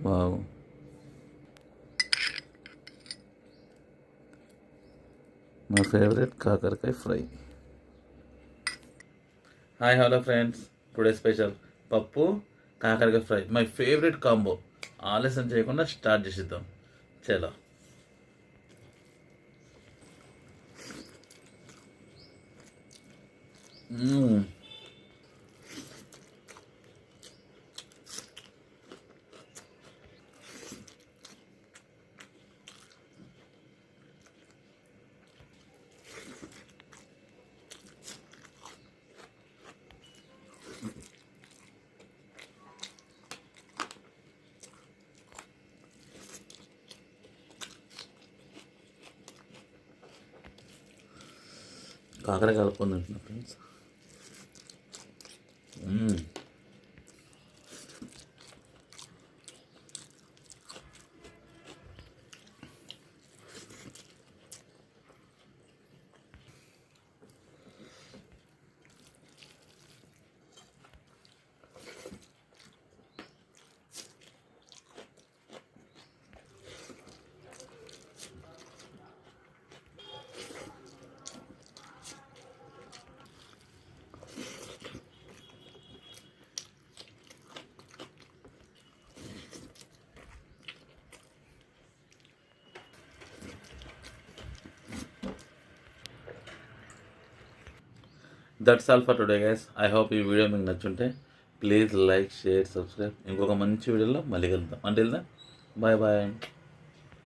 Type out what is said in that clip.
Wow. మా favourite కాకరకాయ fry. Hi hello friends. Today special. పప్పు కాకరకాయ ఫ్రై. My favourite combo. ఆలస్యం చేయకుండా స్టార్ట్ చేసిద్దాం. చలో. Mmm. కాకర కలుపుకొని friends. That's all for today guys I hope ఈ వీడియో మీకు నచ్చుంటే ప్లీజ్ లైక్ షేర్ సబ్స్క్రైబ్ ఇంకొక మంచి వీడియోలో మళ్ళీ కలుద్దాం. అంటే వెళ్దాం బాయ్ బాయ్